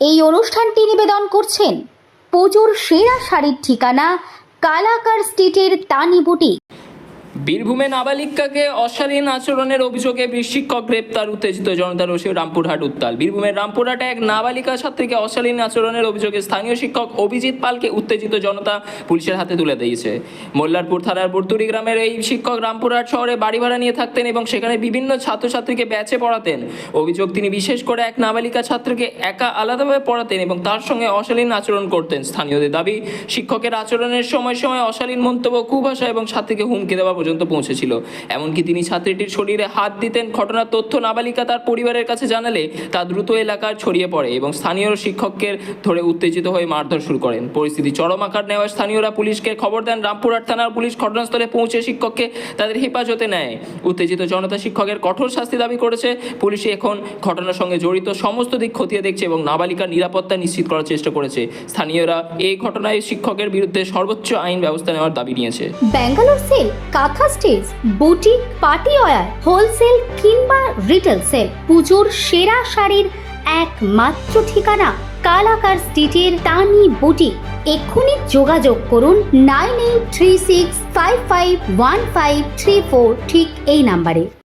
এই অনুষ্ঠানটি নিবেদন করছেন পুজোর সেরা শাড়ির ঠিকানা কালাকার স্ট্রিটের তানি বুটিক। বীরভূমে নাবালিকাকে অশালীন আচরণের অভিযোগে শিক্ষক গ্রেপ্তার, উত্তেজিত জনতা রোষে রামপুরহাট উত্তাল। বীরভূমের রামপুরহাটে এক নাবালিকা ছাত্রীকে অশালীন আচরণের অভিযোগে স্থানীয় শিক্ষক অভিজিৎ পালকে উত্তেজিত জনতা পুলিশের হাতে তুলে দিয়েছে। মোল্লারপুর থানার বুরতুরি গ্রামের এই শিক্ষক রামপুরহাট শহরে বাড়ি ভাড়া নিয়ে থাকতেন এবং সেখানে বিভিন্ন ছাত্রছাত্রীকে ব্যাচে পড়াতেন। অভিযোগ তিনি বিশেষ করে এক নাবালিকা ছাত্রকে একা আলাদাভাবে পড়াতেন এবং তার সঙ্গে অশালীন আচরণ করতেন। স্থানীয়দের দাবি, শিক্ষকের আচরণের সময় সময় অশালীন মন্তব্য, কুভাষা এবং ছাত্রীকে হুমকি দেওয়া পর্যন্ত পৌঁছেছিল। এমনকি তিনি ছাত্রীটির শরীরে হাত দিতেন ঘটনার তথ্য, নাবালিকা তার পরিবারের কাছে জানালে তা দ্রুত এলাকার ছড়িয়ে পড়ে এবং স্থানীয় শিক্ষককে ধরে উত্তেজিত হয়ে মারধর শুরু করেন। পরিস্থিতি চরম আকার নেওয়ায় স্থানীয়রা পুলিশকে খবর দেন। রামপুরহাট থানার পুলিশ ঘটনাস্থলে পৌঁছে শিক্ষককে তাদের হেফাজতে নেয়। উত্তেজিত জনতা শিক্ষকের কঠোর শাস্তি দাবি করেছে। পুলিশ এখন ঘটনার সঙ্গে জড়িত সমস্ত দিক খতিয়ে দেখছে এবং নাবালিকার নিরাপত্তা নিশ্চিত করার চেষ্টা করেছে। স্থানীয়রা এই ঘটনায় শিক্ষকের বিরুদ্ধে সর্বোচ্চ আইন ব্যবস্থা নেওয়ার দাবি নিয়েছে। Bangalore sale, kantha stage boutique party wear wholesale কিংবা রিটেল সেল পুজোর সেরা শাড়ির একমাত্র ঠিকানা কালাকার স্ট্রিটের তানি বুটিক এক্ষুনি যোগাযোগ করুন nine eight three six five five one five three four, ঠিক এই নাম্বারে।